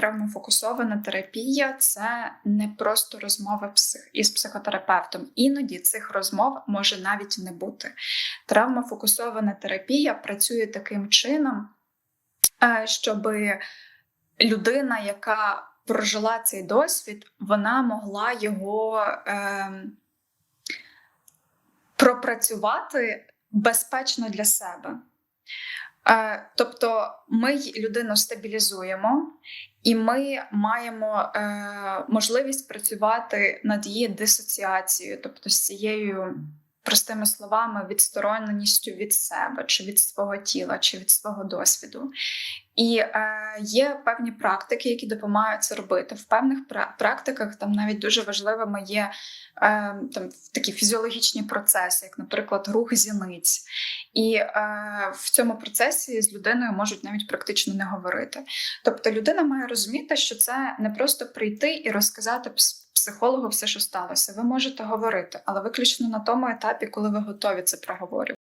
травмофокусована терапія це не просто розмова із психотерапевтом. Іноді цих розмов може навіть не бути. Травмофокусована терапія працює таким чином, е, щоб людина, яка прожила цей досвід, вона могла його е, пропрацювати безпечно для себе. Е, Тобто ми людину стабілізуємо, і ми маємо е, можливість працювати над її дисоціацією, тобто з цією, простими словами, відстороненістю від себе, чи від свого тіла, чи від свого досвіду. І е, є певні практики, які допомагають це робити. В певних практиках там навіть дуже важливими є е, там такі фізіологічні процеси, як, наприклад, рух зіниць. І е, в цьому процесі з людиною можуть навіть практично не говорити. Тобто людина має розуміти, що це не просто прийти і розказати психологу все, що сталося. Ви можете говорити, але виключно на тому етапі, коли ви готові це проговорювати.